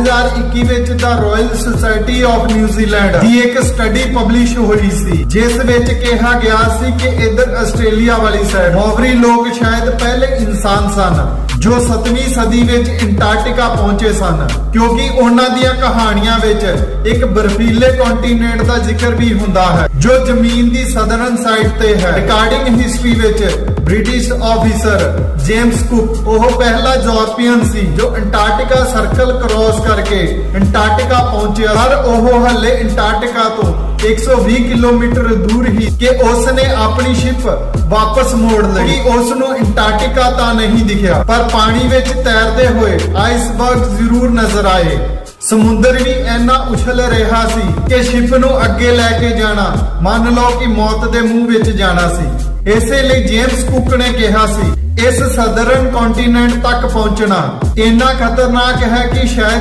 2021 ਵਿੱਚ ਦਾ royal society of New Zealand ਦੀ ਇੱਕ study publish ਹੋਈ ਸੀ, ਜਿਸ ਵਿੱਚ ਕਿਹਾ ਗਿਆ ਸੀ ਕਿ ਇਧਰ ਆਸਟ੍ਰੇਲੀਆ ਵਾਲੀ ਸਾਈਡ ਮੌਵਰੀ ਲੋਕ ਸ਼ਾਇਦ ਪਹਿਲੇ ਇਨਸਾਨ ਸਨ, ਜੋ 7ਵੀਂ ਸਦੀ ਵਿੱਚ ਇੰਟਾਰਕਟਿਕਾ ਪਹੁੰਚੇ ਸਨ, ਕਿਉਂਕਿ ਉਹਨਾਂ ਦੀਆਂ ਕਹਾਣੀਆਂ ਵਿੱਚ ਇੱਕ ਬਰਫੀਲੇ ਕੰਟੀਨੈਂਟ ਦਾ ਜ਼ਿਕਰ ਵੀ ਹੁੰਦਾ ਹੈ, ਜੋ ਜ਼ਮੀਨ ਦੀ ਸਦਰਨ ਸਾਈਡ ਤੇ ਹੈ। ਰਿਕਾਰਡਿੰਗ ਹਿਸਟਰੀ ਵਿੱਚ ਬ੍ਰਿਟਿਸ਼ ਆਫੀਸਰ ਜੇਮਸ ਕੁਕ, ਉਹ ਪਹਿਲਾ ਯੂਰਪੀਅਨ ਸੀ ਜੋ ਅੰਟਾਰਕਟਿਕਾ ਸਰਕਲ ਕ੍ਰੋਸ ਕਰਕੇ ਅੰਟਾਰਕਟਿਕਾ ਪਹੁੰਚਿਆ। ਪਰ ਉਹ ਹੱਲੇ ਅੰਟਾਰਕਟਿਕਾ ਤੋਂ 120 ਕਿਲੋਮੀਟਰ ਦੂਰ ਹੀ ਕਿ ਉਸ ਨੇ ਆਪਣੀ ਸ਼ਿਪ ਵਾਪਸ ਮੋੜ ਲਈ। ਕਿ ਉਸ ਨੂੰ ਅੰਟਾਰਕਟਿਕਾ ਤਾਂ ਨਹੀਂ ਦਿਖਿਆ, ਪਰ ਪਾਣੀ ਵਿੱਚ ਤੈਰਦੇ ਹੋਏ ਆਈਸਬਰਗ ਜ਼ਰੂਰ ਨਜ਼ਰ ਆਏ। ਸਮੁੰਦਰ ਵੀ ਇੰਨਾ ਉਛਲ ਰਿਹਾ ਸੀ ਕਿ ਸ਼ਿਪ ਨੂੰ ਅੱਗੇ ਲੈ ਕੇ ਜਾਣਾ, ਮੰਨ ਲਓ ਕਿ ਮੌਤ ਦੇ ਮੂੰਹ ਵਿੱਚ ਜਾਣਾ ਸੀ। ਇਸੇ ਲਈ ਜੇਮਸ ਕੁੱਕ ਨੇ ਕਿਹਾ ਸੀ, ਇਸ ਸਦਰਨ ਕੰਟੀਨੈਂਟ ਤੱਕ ਪਹੁੰਚਣਾ। ਇੰਨਾ ਖਤਰਨਾਕ ਹੈ ਕਿ ਸ਼ਾਇਦ